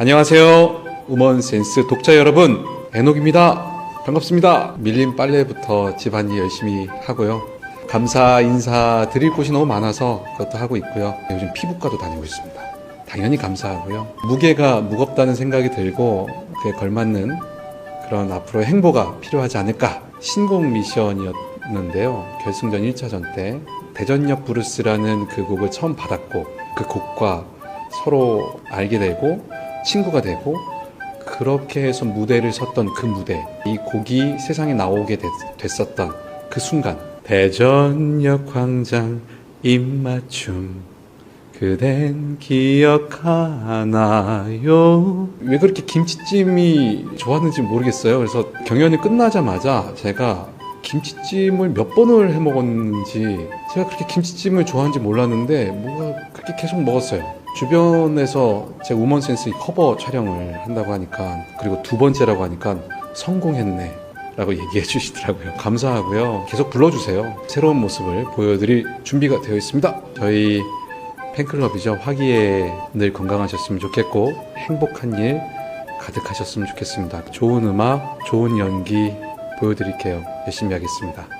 안녕하세요. 우먼센스 독자 여러분, 에녹입니다. 반갑습니다. 밀린 빨래부터 집안일 열심히 하고요. 감사 인사 드릴 곳이 너무 많아서 그것도 하고 있고요. 요즘 피부과도 다니고 있습니다. 당연히 감사하고요. 무게가 무겁다는 생각이 들고 그에 걸맞는 그런 앞으로의 행보가 필요하지 않을까. 신곡 미션이었는데요. 결승전 1차전 때 대전역 브루스라는 그 곡을 처음 받았고 그 곡과 서로 알게 되고 친구가 되고 그렇게 해서 무대를 섰던 그 무대 이 곡이 세상에 나오게 됐, 됐었던 그 순간 대전역 광장 입맞춤 그댄 기억하나요? 왜 그렇게 김치찜이 좋았는지 모르겠어요. 그래서 경연이 끝나자마자 제가 김치찜을 몇 번을 해 먹었는지 제가 그렇게 김치찜을 좋아하는지 몰랐는데 뭐가 그렇게 계속 먹었어요. 주변에서 제 우먼 센스 커버 촬영을 한다고 하니까 그리고 두 번째라고 하니까 성공했네. 라고 얘기해 주시더라고요. 감사하고요. 계속 불러주세요. 새로운 모습을 보여드릴 준비가 되어 있습니다. 저희 팬클럽이죠. 화기에 늘 건강하셨으면 좋겠고 행복한 일 가득하셨으면 좋겠습니다. 좋은 음악, 좋은 연기 보여드릴게요. 열심히 하겠습니다.